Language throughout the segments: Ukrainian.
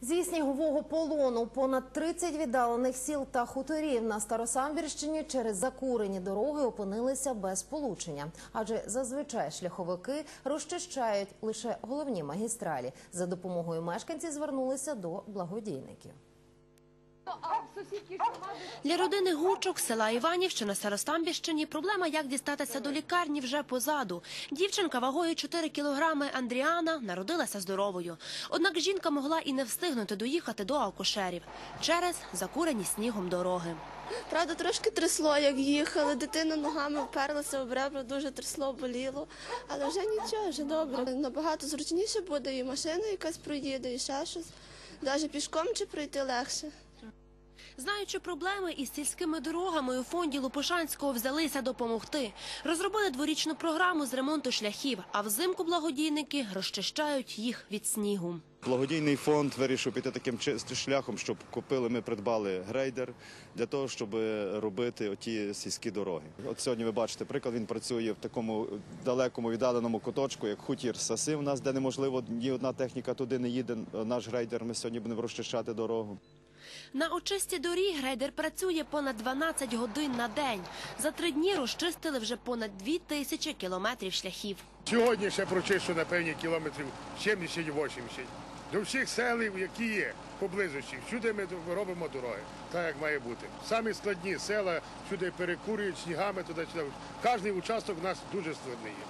Зі снігового полону понад 30 віддалених сіл та хуторів на Старосамбірщині через закурені дороги опинилися без сполучення, адже зазвичай шляховики розчищають лише головні магістралі. За допомогою мешканці звернулися до благодійників. Для родини Гучок села Іванівщина Старостамбіщині проблема, як дістатися до лікарні, вже позаду. Дівчинка вагою 4 кілограми Андріана народилася здоровою. Однак жінка могла і не встигнути доїхати до алкошерів через закурені снігом дороги. Правда, трошки трясло, як їхали. Дитина ногами вперлася в ребра, дуже трясло, боліло. Але вже нічого, вже добре. Набагато зручніше буде, і машина якась проїде, і ще щось. Навіть пішком чи пройти легше. Знаючи проблеми із сільськими дорогами, у фонді Лопушанського взялися допомогти. Розробили дворічну програму з ремонту шляхів, а взимку благодійники розчищають їх від снігу. Благодійний фонд вирішив піти таким шляхом, щоб купили, ми придбали грейдер для того, щоб робити оті сільські дороги. От сьогодні ви бачите приклад. Він працює в такому далекому віддаленому куточку, як хутір Саси. У нас де неможливо ні одна техніка туди не їде. Наш грейдер. Ми сьогодні будемо розчищати дорогу. На очисті доріг грейдер працює понад 12 годин на день. За три дні розчистили вже понад 2 тисячі кілометрів шляхів. Сьогодні ще прочищу на певні кілометрів 70-80. До всіх селів, які є поблизості, всюди ми робимо дороги, так як має бути. Самі складні села сюди перекурюють снігами туди-сюди. Кожний участок у нас дуже складний є.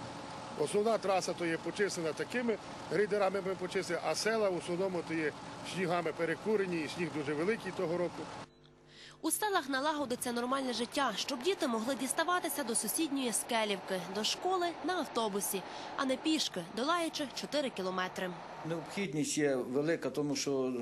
Основна траса то є почистена такими грейдерами ми почистили, а села в основному то є снігами перекурені, і сніг дуже великий того року. У селах налагодиться нормальне життя, щоб діти могли діставатися до сусідньої скелівки, до школи на автобусі, а не пішки, долаючи 4 кілометри. Необхідність є велика, тому що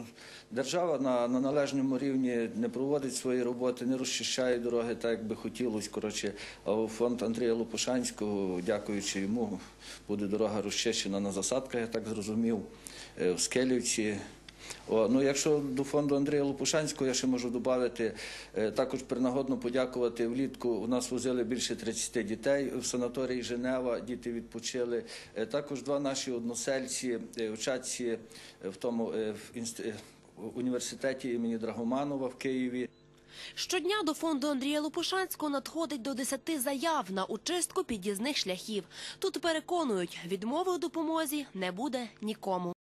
держава на, на належному рівні не проводить свої роботи, не розчищає дороги так, як би хотілося. Коротше, а фонд Андрія Лопушанського, дякуючи йому, буде дорога розчищена на засадках, я так зрозумів, е, в Скелівці. О, ну, якщо до фонду Андрія Лопушанського я ще можу додати, е, також принагодно подякувати влітку. У нас возили більше 30 дітей в санаторії Женева. Діти відпочили. Е, Також два наші односельці вчаться е, в тому в інст- університеті імені Драгоманова в Києві. Щодня до фонду Андрія Лопушанського надходить до 10 заяв на очистку під'їзних шляхів. Тут переконують, відмови у допомозі не буде нікому.